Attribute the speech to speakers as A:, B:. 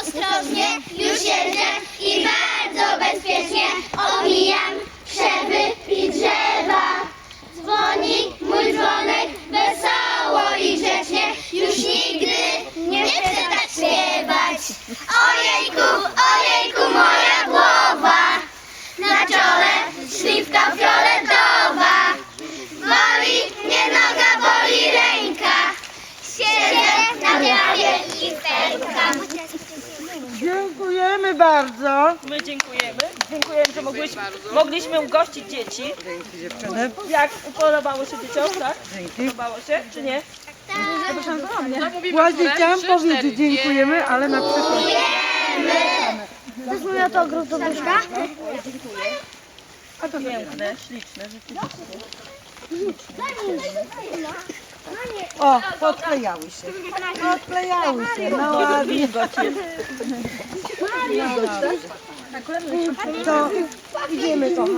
A: Ostrożnie, już miłosiernie i bardzo bezpiecznie omijam krzewy i drzewa. Dzwoni mój dzwonek wesoło i grzecznie, już nigdy nie chcę tak śpiewać. Ojejku!
B: Dziękujemy bardzo.
C: My dziękujemy. Dziękujemy, że mogliśmy, mogliśmy ugościć dzieci.
B: Dzięki dziewczyny.
C: Jak podobało się dzieciom, tak?
B: Dzięki.
C: Podobało się, czy nie?
D: Tak.
B: Ładnie chciałam powiedzieć dziękujemy, ale na przykład...
D: Wezmę na to ogród do łóżka.
B: A to piękne,
C: śliczne rzeczywiście.
B: O, podklejały się. Podklejały się. No ładnie.
C: To
B: idziemy kochani.